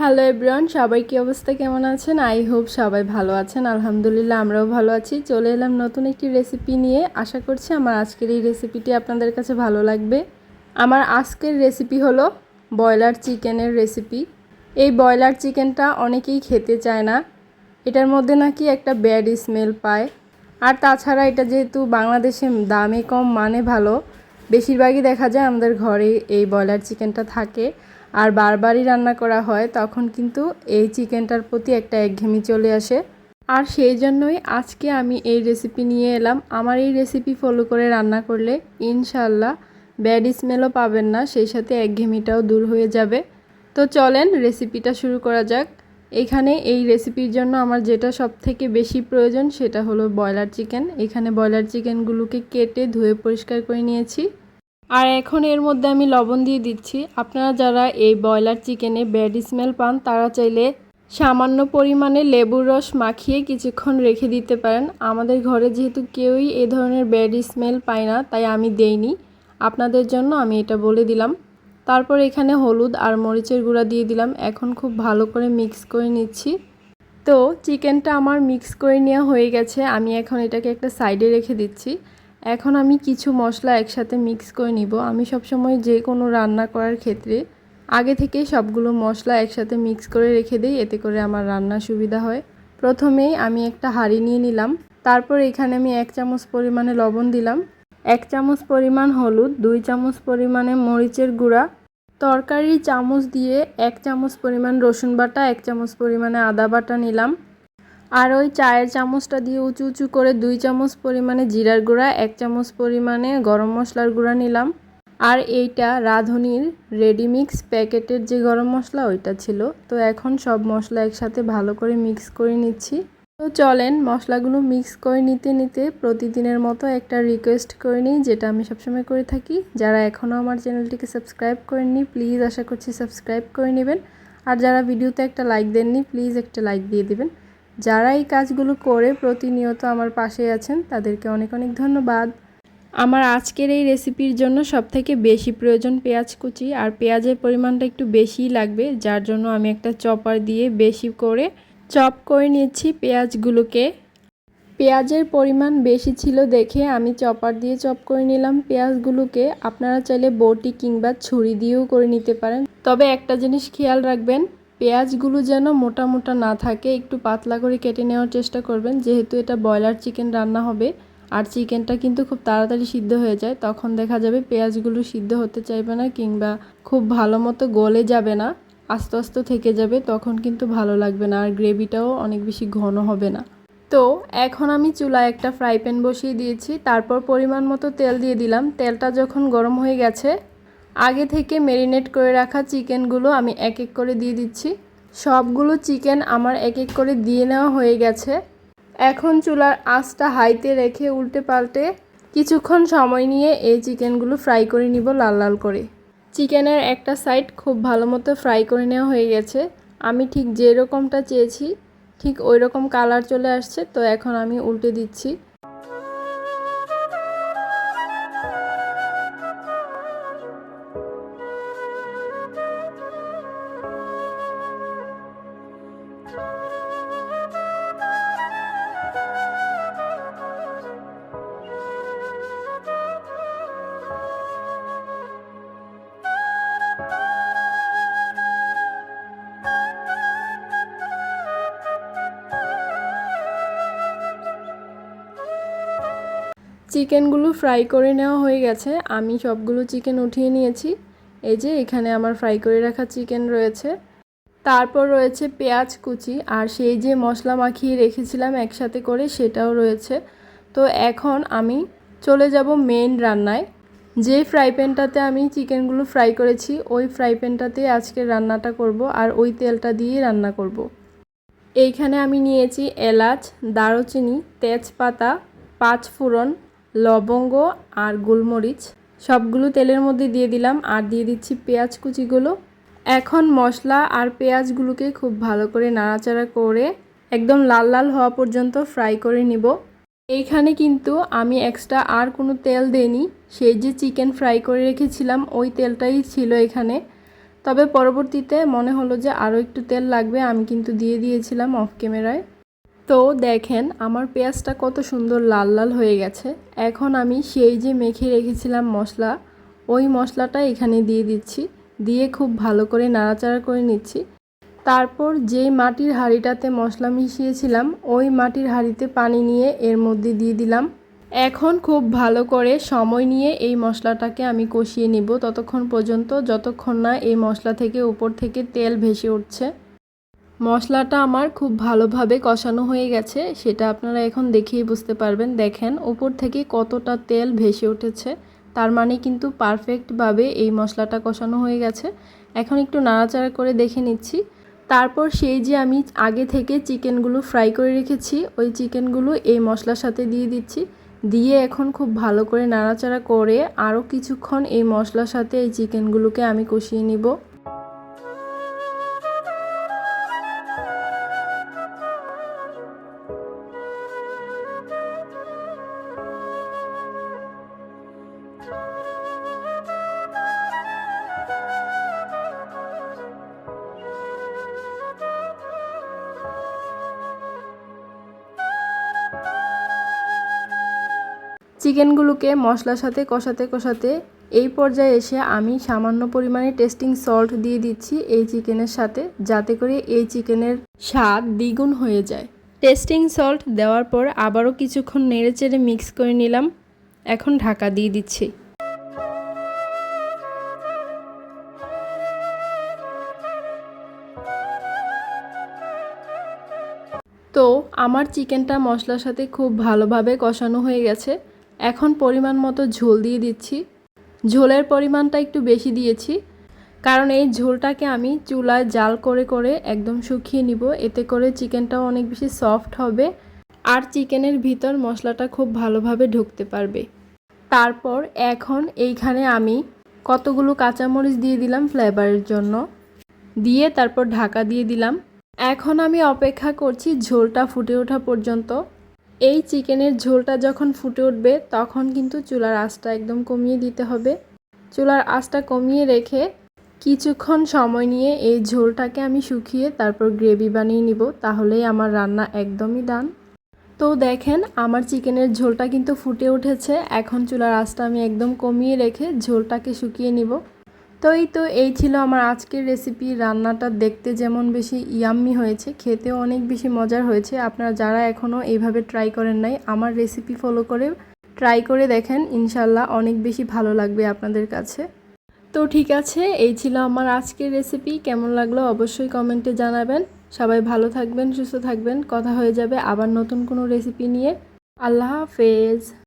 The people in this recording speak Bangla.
হ্যালো এভরিওয়ান সবাই কি অবস্থা, কেমন আছেন? আই হোপ সবাই ভালো আছেন। আলহামদুলিল্লাহ, আমরাও ভালো আছি। চলে এলাম নতুন একটি রেসিপি নিয়ে। আশা করছি আমার আজকের এই রেসিপিটি আপনাদের কাছে ভালো লাগবে। আমার আজকের রেসিপি হলো ব্রয়লার চিকেনের রেসিপি এই ব্রয়লার চিকেনটা অনেকেই খেতে চায় না। এটার মধ্যে নাকি একটা ব্যাড স্মেল পায়। আর তাছাড়া এটা যেহেতু বাংলাদেশে দামে কম মানে ভালো, বেশিরভাগই দেখা যায় আমাদের ঘরে এই ব্রয়লার চিকেনটা থাকে। আর বারবারই রান্না করা হয়, তখন কিন্তু এই চিকেনটার প্রতি একটা একঘেমি চলে আসে। আর সেই জন্যই আজকে আমি এই রেসিপি নিয়ে এলাম। আমার এই রেসিপি ফলো করে রান্না করলে ইনশাল্লাহ ব্যাড স্মেলও পাবেন না, সেই সাথে একঘেমিটাও দূর হয়ে যাবে। তো চলেন রেসিপিটা শুরু করা যাক। এখানে এই রেসিপির জন্য আমার যেটা সব থেকে বেশি প্রয়োজন সেটা হলো ব্রয়লার চিকেন। এখানে ব্রয়লার চিকেনগুলোকে কেটে ধুয়ে পরিষ্কার করে নিয়েছি। আর এখন এর মধ্যে আমি লবণ দিয়ে দিচ্ছি। আপনারা যারা এই ব্রয়লার চিকেনে ব্যাড স্মেল পান, তারা চাইলে সামান্য পরিমাণে লেবুর রস মাখিয়ে কিছুক্ষণ রেখে দিতে পারেন। আমাদের ঘরে যেহেতু কেউই এ ধরনের ব্যাড স্মেল পায় না, তাই আমি দেইনি। আপনাদের জন্য আমি এটা বলে দিলাম। তারপর এখানে হলুদ আর মরিচের গুঁড়া দিয়ে দিলাম। এখন খুব ভালো করে মিক্স করে নিচ্ছি। তো, চিকেনটা আমার মিক্স করে নেওয়া হয়ে গেছে। আমি এখন এটাকে একটা সাইডে রেখে দিচ্ছি। এখন আমি কিছু মশলা একসাথে মিক্স করে নিব। আমি সবসময় যে কোনো রান্না করার ক্ষেত্রে আগে থেকে সবগুলো মশলা একসাথে মিক্স করে রেখে দিই, এতে করে আমার রান্না সুবিধা হয়। প্রথমেই আমি একটা হাঁড়ি নিয়ে নিলাম। তারপর এখানে আমি এক চামচ পরিমাণে লবণ দিলাম। এক চামচ পরিমাণ হলুদ, দুই চামচ পরিমাণে মরিচের গুঁড়া। তরকারি চামচ দিয়ে এক চামচ পরিমাণ রসুন বাটা, এক চামচ পরিমাণে আদা বাটা নিলাম। আর ওই চায়ের চামচটা দিয়ে উঁচু উঁচু করে দুই চামচ পরিমাণে জিরার গুঁড়া, এক চামচ পরিমাণে গরম মশলার গুঁড়া নিলাম। আর এইটা রাঁধুনির রেডিমিক্স প্যাকেটের যে গরম মশলা ওইটা ছিল। তো এখন সব মশলা একসাথে ভালো করে মিক্স করে নিচ্ছি। তো চলেন মশলাগুলো মিক্স করে নিতে নিতে প্রতিদিনের মতো একটা রিকোয়েস্ট করে নিই, যেটা আমি সবসময় করে থাকি। যারা এখনও আমার চ্যানেলটিকে সাবস্ক্রাইব করেননি, প্লিজ আশা করছি সাবস্ক্রাইব করে নেবেন। আর যারা ভিডিওতে একটা লাইক দেননি, প্লিজ একটা লাইক দিয়ে দেবেন। যারা এই কাজগুলো করে প্রতিনিয়ত আমার পাশে আছেন, তাদেরকে অনেক অনেক ধন্যবাদ। আমার আজকের এই রেসিপির জন্য সবথেকে বেশি প্রয়োজন পেঁয়াজ কুচি, আর পেঁয়াজের পরিমাণটা একটু বেশিই লাগবে, যার জন্য আমি একটা চপার দিয়ে বেশি করে চপ করে নিচ্ছি পেঁয়াজগুলোকে। পেঁয়াজের পরিমাণ বেশি ছিল দেখে আমি চপার দিয়ে চপ করে নিলাম পেঁয়াজগুলোকে। আপনারা চাইলে বটি কিংবা ছুরি দিয়েও করে নিতে পারেন। তবে একটা জিনিস খেয়াল রাখবেন পেঁয়াজগুলো যেন মোটা মোটা না থাকে, একটু পাতলা করে কেটে নেওয়ার চেষ্টা করবেন। যেহেতু এটা ব্রয়লার চিকেন রান্না হবে, আর চিকেনটা কিন্তু খুব তাড়াতাড়ি সিদ্ধ হয়ে যায়, তখন দেখা যাবে পেঁয়াজগুলো সিদ্ধ হতে চাইবে না কিংবা খুব ভালো মতো গলে যাবে না, আস্তে আস্তে থেকে যাবে, তখন কিন্তু ভালো লাগবে না, আর গ্রেভিটাও অনেক বেশি ঘন হবে না। তো এখন আমি চুলায় একটা ফ্রাই প্যান বসিয়ে দিয়েছি, তারপর পরিমাণ মতো তেল দিয়ে দিলাম। তেলটা যখন গরম হয়ে গেছে আগে থেকে ম্যারিনেট করে রাখা চিকেনগুলো আমি এক এক করে দিয়ে দিচ্ছি। সবগুলো চিকেন আমার এক এক করে দিয়ে নেওয়া হয়ে গেছে। এখন চুলার আঁচটা হাইতে রেখে উল্টে পাল্টে কিছুক্ষণ সময় নিয়ে এই চিকেনগুলো ফ্রাই করে নিব লাল লাল করে। চিকেনের একটা সাইড খুব ভালো মতো ফ্রাই করে নেওয়া হয়ে গেছে। আমি ঠিক যেরকমটা চেয়েছি, ঠিক ওই রকম কালার চলে আসছে, তো এখন আমি উল্টে দিচ্ছি। চিকেনগুলো ফ্রাই করে নেওয়া হয়ে গেছে। আমি সবগুলো চিকেন উঠিয়ে নিয়েছি। এই যে, এখানে আমার ফ্রাই করে রাখা চিকেন রয়েছে। তারপর রয়েছে পেঁয়াজ কুচি। আর সেই যে মশলা মাখিয়ে রেখেছিলাম একসাথে করে, সেটাও রয়েছে। তো এখন আমি চলে যাব মেন রান্নায়। যে ফ্রাই প্যানটাতে আমি চিকেনগুলো ফ্রাই করেছি, ওই ফ্রাই প্যানটাতে আজকে রান্নাটা করব আর ওই তেলটা দিয়ে রান্না করব। এইখানে আমি নিয়েছি এলাচ, দারুচিনি, তেজপাতা পাঁচ ফোড়ন লবঙ্গ আর গোলমরিচ। সবগুলো তেলের মধ্যে দিয়ে দিলাম আর দিয়ে দিচ্ছি পেঁয়াজ কুচিগুলো। এখন মশলা আর পেঁয়াজগুলোকে খুব ভালো করে নাড়াচাড়া করে একদম লাল লাল হওয়া পর্যন্ত ফ্রাই করে নিব। এইখানে কিন্তু আমি এক্সট্রা আর কোনো তেল দেইনি। সেই যে চিকেন ফ্রাই করে রেখেছিলাম, ওই তেলটাই ছিল এখানে। তবে পরবর্তীতে মনে হলো যে আরও একটু তেল লাগবে, আমি কিন্তু দিয়ে দিয়েছিলাম অফ ক্যামেরায়। তো দেখেন, আমার পেঁয়াজটা কত সুন্দর লাল লাল হয়ে গেছে। এখন আমি সেই যে মেখে রেখেছিলাম মশলা, ওই মশলাটা এখানে দিয়ে দিচ্ছি। দিয়ে খুব ভালো করে নাড়াচাড়া করে নিচ্ছি। তারপর যেই মাটির হাঁড়িটাতে মশলা মিশিয়েছিলাম, ওই মাটির হাঁড়িতে পানি নিয়ে এর মধ্যে দিয়ে দিলাম। এখন খুব ভালো করে সময় নিয়ে এই মশলাটাকে আমি কষিয়ে নিব। ততক্ষণ পর্যন্ত, যতক্ষণ না এই মশলা থেকে উপর থেকে তেল ভেসে উঠছে। মশলাটা আমার খুব ভালোভাবে কষানো হয়ে গেছে, সেটা আপনারা এখন দেখেই বুঝতে পারবেন। দেখেন, ওপর থেকে কতটা তেল ভেসে উঠেছে, তার মানে কিন্তু পারফেক্টভাবে এই মশলাটা কষানো হয়ে গেছে। এখন একটু নাড়াচাড়া করে দেখে নিচ্ছি। তারপর সেই যে আমি আগে থেকে চিকেনগুলো ফ্রাই করে রেখেছি, ওই চিকেনগুলো এই মশলার সাথে দিয়ে দিচ্ছি। দিয়ে এখন খুব ভালো করে নাড়াচাড়া করে আরও কিছুক্ষণ এই মশলার সাথে এই চিকেনগুলোকে আমি কষিয়ে নিব। চিকেনগুলোকে মশলার সাথে কষাতে কষাতে এই পর্যায়ে এসে আমি সামান্য পরিমাণে টেস্টিং সল্ট দিয়ে দিচ্ছি এই চিকেনের সাথে, যাতে করে এই চিকেনের স্বাদ দ্বিগুণ হয়ে যায়। টেস্টিং সল্ট দেওয়ার পর আবারও কিছুক্ষণ নেড়েচেড়ে মিক্স করে নিলাম। এখন ঢাকা দিয়ে দিচ্ছি। তো, আমার চিকেনটা মশলার সাথে খুব ভালোভাবে কষানো হয়ে গেছে। এখন পরিমাণ মতো ঝোল দিয়ে দিচ্ছি। ঝোলের পরিমাণটা একটু বেশি দিয়েছি, কারণ এই ঝোলটাকে আমি চুলায় জাল করে করে একদম শুকিয়ে নিব। এতে করে চিকেনটাও অনেক বেশি সফট হবে আর চিকেনের ভিতর মশলাটা খুব ভালোভাবে ঢুকতে পারবে। তারপর এখন এইখানে আমি কতগুলো কাঁচামরিচ দিয়ে দিলাম ফ্লেভারের জন্য। দিয়ে তারপর ঢাকা দিয়ে দিলাম। এখন আমি অপেক্ষা করছি ঝোলটা ফুটে ওঠা পর্যন্ত। এই চিকেনের ঝোলটা যখন ফুটে উঠবে, তখন কিন্তু চুলার আঁচটা একদম কমিয়ে দিতে হবে। চুলার আঁচটা কমিয়ে রেখে কিছুক্ষণ সময় নিয়ে এই ঝোলটাকে আমি শুকিয়ে তারপর গ্রেভি বানিয়ে নিব, তাহলেই আমার রান্না একদমই ডান। তো দেখেন, আমার চিকেনের ঝোলটা কিন্তু ফুটে উঠেছে। এখন চুলার আঁচটা আমি একদম কমিয়ে রেখে ঝোলটাকে শুকিয়ে নিব। তো এই তো এই ছিল আমার আজকের রেসিপি রান্নাটা দেখতে যেমন বেশি ইয়াম্মি হয়েছে, খেতেও অনেক বেশি মজার হয়েছে। আপনারা যারা এখনও এইভাবে ট্রাই করেন নাই, আমার রেসিপি ফলো করে ট্রাই করে দেখেন ইনশাল্লাহ অনেক বেশি ভালো লাগবে আপনাদের কাছে। তো ঠিক আছে, এই ছিল আমার আজকের রেসিপি কেমন লাগল অবশ্যই কমেন্টে জানাবেন। সবাই ভালো থাকবেন, সুস্থ থাকবেন। কথা হয়ে যাবে আবার নতুন কোনো রেসিপি নিয়ে। আল্লাহ হাফেজ।